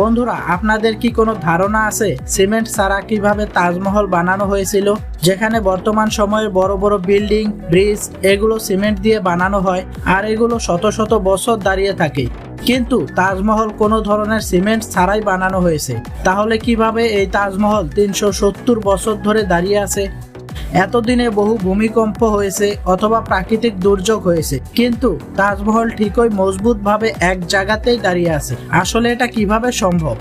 বন্ধুরা, আপনাদের কি কোনো ধারণা আছে? সিমেন্ট ছাড়া কীভাবে তাজমহল বানানো হয়েছিল? যেখানে বর্তমান সময়ে বড় বড় বিল্ডিং, ব্রিজ, এগুলো সিমেন্ট দিয়ে বানানো হয় আর এগুলো শত শত বছর দাঁড়িয়ে থাকে। কিন্তু তাজমহল কোনো ধরনের সিমেন্ট ছাড়াই বানানো হয়েছে। তাহলে কীভাবে এই তাজমহল তিনশো সত্তর বছর ধরে দাঁড়িয়ে আছে? এতদিনে বহু ভূমিকম্প হয়েছে অথবা প্রাকৃতিক দুর্যোগ হয়েছে, কিন্তু তাজমহল ঠিকই মজবুতভাবে এক জায়গাতেই দাঁড়িয়ে আছে। আসলে এটা কীভাবে সম্ভব?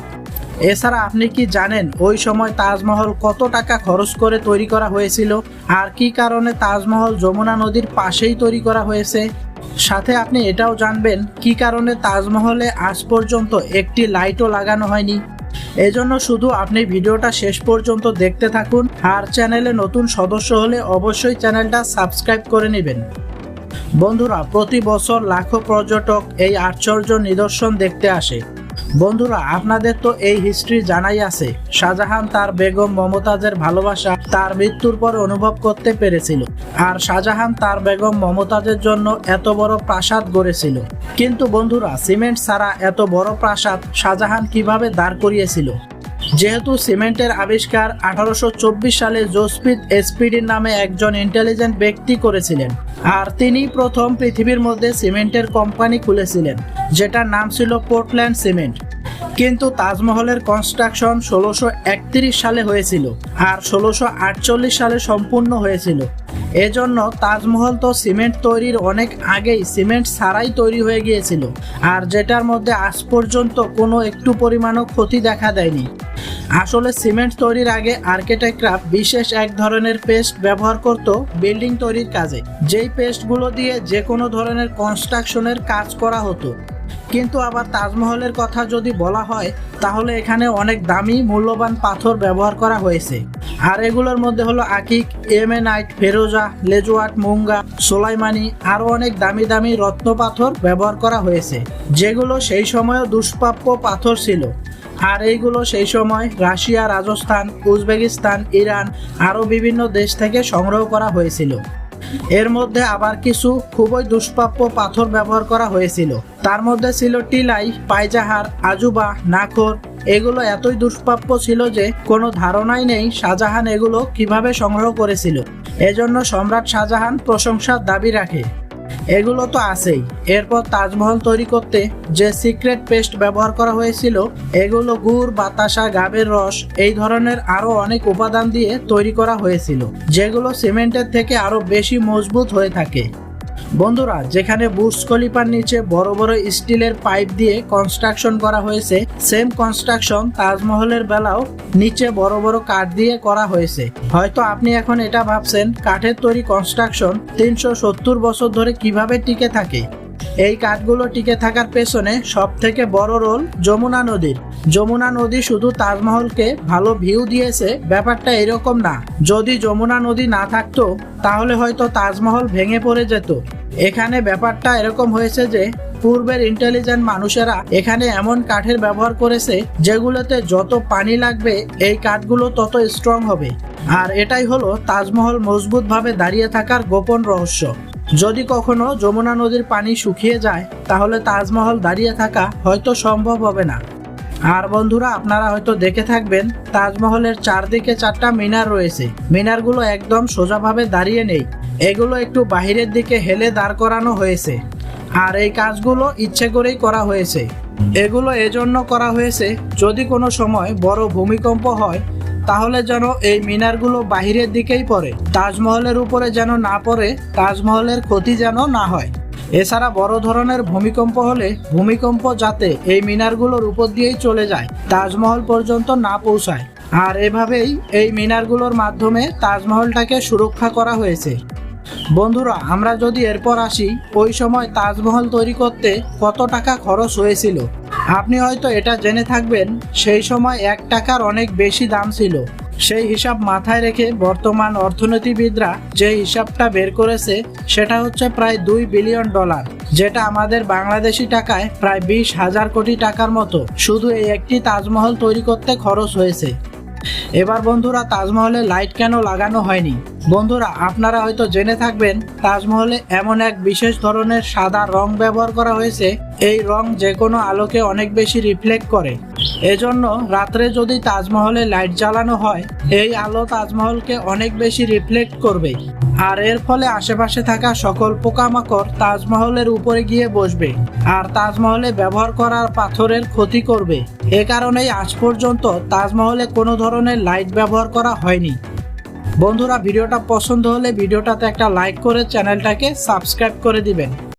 এছাড়া আপনি কি জানেন ওই সময় তাজমহল কত টাকা খরচ করে তৈরি করা হয়েছিল আর কি কারণে তাজমহল যমুনা নদীর পাশেই তৈরি করা হয়েছে? সাথে আপনি এটাও জানবেন কি কারণে তাজমহলে আজ পর্যন্ত একটি লাইটও লাগানো হয়নি। এজন্য শুধু আপনি ভিডিওটা শেষ পর্যন্ত দেখতে থাকুন। আর চ্যানেলে নতুন সদস্য হলে অবশ্যই চ্যানেলটা সাবস্ক্রাইব করে নেবেন। বন্ধুরা, প্রতি বছর লাখো পর্যটক এই আশ্চর্য নিদর্শন দেখতে আসে। বন্ধুরা, আপনাদের তো এই হিস্ট্রি জানাই আছে। শাহজাহান তার বেগম মমতাজের ভালোবাসা তার মৃত্যুর পর অনুভব করতে পেরেছিল। আর শাহজাহান তার বেগম মমতাজের জন্য এত বড় প্রাসাদ গড়েছিল। কিন্তু বন্ধুরা, সিমেন্ট ছাড়া এত বড় প্রাসাদ শাহজাহান কীভাবে দাঁড় করিয়েছিল? যেহেতু সিমেন্টের আবিষ্কার আঠারোশো চব্বিশ সালে জোসপিথ এসপিডির নামে একজন ইন্টেলিজেন্ট ব্যক্তি করেছিলেন, আর তিনি প্রথম পৃথিবীর মধ্যে সিমেন্টের কোম্পানি খুলেছিলেন, যেটার নাম ছিল পোর্টল্যান্ড সিমেন্ট কিন্তু তাজমহলের কনস্ট্রাকশন ষোলোশো সালে হয়েছিল আর ষোলোশো সালে সম্পূর্ণ হয়েছিল। এজন্য তাজমহল তো সিমেন্ট তৈরির অনেক আগেই সিমেন্ট ছাড়াই তৈরি হয়ে গিয়েছিল আর যেটার মধ্যে আজ পর্যন্ত কোনো একটু পরিমাণও ক্ষতি দেখা দেয়নি। আসলে সিমেন্ট তৈরির আগে আর্কিটেক্টরা বিশেষ এক ধরনের পেস্ট ব্যবহার করত বিল্ডিং তৈরির কাজে। যেই পেস্টগুলো দিয়ে যে কোনো ধরনের কনস্ট্রাকশনের কাজ করা হতো। কিন্তু আবার তাজমহলের কথা যদি বলা হয়, তাহলে এখানে অনেক দামি, মূল্যবান পাথর ব্যবহার করা হয়েছে। আর এগুলোর মধ্যে হলো আকিক, এম এমেনাইট ফেরোজা লেজুয়াট মুঙ্গা, সোলাইমানি, আরও অনেক দামি দামি রত্ন পাথর ব্যবহার করা হয়েছে। যেগুলো সেই সময়ও দুষ্প্রাপ্য পাথর ছিল। আর এইগুলো সেই সময় রাশিয়া, রাজস্থান, উজবেকিস্তান, ইরান, আরও বিভিন্ন দেশ থেকে সংগ্রহ করা হয়েছিল। এর মধ্যে আবার কিছু খুবই দুষ্প্রাপ্য পাথর ব্যবহার করা হয়েছিল। তার মধ্যে ছিল টিলাই, পায়জাহার, আজুবা, নাখর। এগুলো এতই দুষ্প্রাপ্য ছিল যে কোনো ধারণাই নেই শাহজাহান এগুলো কীভাবে সংগ্রহ করেছিল। এজন্য সম্রাট শাহজাহান প্রশংসার দাবি রাখে। এগুলো তো আছেই। এরপর তাজমহল তৈরি করতে যে সিক্রেট পেস্ট ব্যবহার করা হয়েছিল, এগুলো গুড়, বাতাসা, গাবের রস, এই ধরনের আরও অনেক উপাদান দিয়ে তৈরি করা হয়েছিল, যেগুলো সিমেন্টের থেকে আরও বেশি মজবুত হয়ে থাকে। বন্ধুরা, যেখানে বুর্জ খলিফার নিচে বড় বড় স্টিলের পাইপ দিয়ে কনস্ট্রাকশন করা হয়েছে সেম কনস্ট্রাকশন তাজমহলের বেলাও নিচে বড় বড় কাঠ দিয়ে করা হয়েছে। হয়তো আপনি এখন এটা ভাবছেন, কাঠের তৈরি কনস্ট্রাকশন তিনশো সত্তর বছর ধরে কীভাবে টিকে থাকে? এই কাঠগুলো টিকে থাকার পেছনে সব থেকে বড় রোল যমুনা নদীর। যমুনা নদী শুধু তাজমহলকে ভালো ভিউ দিয়েছে, ব্যাপারটা এরকম না। যদি যমুনা নদী না থাকতো, তাহলে হয়তো তাজমহল ভেঙে পড়ে যেত। এখানে ব্যাপারটা এরকম হয়েছে যে পূর্বের ইন্টেলিজেন্ট মানুষেরা এখানে এমন কাঠের ব্যবহার করেছে যেগুলোতে যত পানি লাগবে, এই কাঠগুলো তত স্ট্রং হবে। আর এটাই হলো তাজমহল মজবুতভাবে দাঁড়িয়ে থাকার গোপন রহস্য। যদি কখনো যমুনা নদীর পানি শুকিয়ে যায়, তাহলে তাজমহল দাঁড়িয়ে থাকা হয়তো সম্ভব হবে না। আর বন্ধুরা, আপনারা হয়তো দেখে থাকবেন, তাজমহলের চারদিকে চারটা মিনার রয়েছে। মিনারগুলো একদম সোজাভাবে দাঁড়িয়ে নেই। এগুলো একটু বাহিরের দিকে হেলে দাঁড় করানো হয়েছে। আর এই কাজগুলো ইচ্ছে করেই করা হয়েছে। এগুলো এজন্য করা হয়েছে যদি কোনো সময় বড় ভূমিকম্প হয়, তাহলে যেন এই মিনারগুলো বাহিরের দিকেই পড়ে। তাজমহলের উপরে যেন না পড়ে, তাজমহলের ক্ষতি যেন না হয়। এছাড়া বড় ধরনের ভূমিকম্প হলে ভূমিকম্প যাতে এই মিনারগুলোর উপর দিয়েই চলে যায়, তাজমহল পর্যন্ত না পৌঁছায়। আর এভাবেই এই মিনারগুলোর মাধ্যমে তাজমহলটাকে সুরক্ষা করা হয়েছে। বন্ধুরা, আমরা যদি এরপর আসি, ওই সময় তাজমহল তৈরি করতে কত টাকা খরচ হয়েছিল? আপনি হয়তো এটা জেনে থাকবেন, সেই সময় এক টাকার অনেক বেশি দাম ছিল। সেই হিসাব মাথায় রেখে বর্তমান অর্থনীতিবিদরা যে হিসাবটা বের করেছে, সেটা হচ্ছে প্রায় দুই বিলিয়ন ডলার, যেটা আমাদের বাংলাদেশি টাকায় প্রায় বিশ হাজার কোটি টাকার মতো। শুধু এই একটি তাজমহল তৈরি করতে খরচ হয়েছে। এবার বন্ধুরা তাজমহলে লাইট কেন লাগানো হয়নি? বন্ধুরা, আপনারা হয়তো জেনে থাকবেন, তাজমহলে এমন এক বিশেষ ধরনের সাদা রং ব্যবহার করা হয়েছে। এই রং যে কোনো আলোকে অনেক বেশি রিফ্লেক্ট করে। এজন্য রাত্রে যদি তাজমহলে লাইট জ্বালানো হয়, এই আলো তাজমহলকে অনেক বেশি রিফ্লেক্ট করবে। আর এর ফলে আশেপাশে থাকা সকল পোকামাকড় তাজমহলের উপরে গিয়ে বসবে আর তাজমহলে ব্যবহার করার পাথরের ক্ষতি করবে। এ কারণেই আজ পর্যন্ত তাজমহলে কোনো ধরনের লাইট ব্যবহার করা হয়নি। বন্ধুরা, ভিডিওটা পছন্দ হলে ভিডিওটাতে একটা লাইক করে চ্যানেলটাকে সাবস্ক্রাইব করে দিবেন।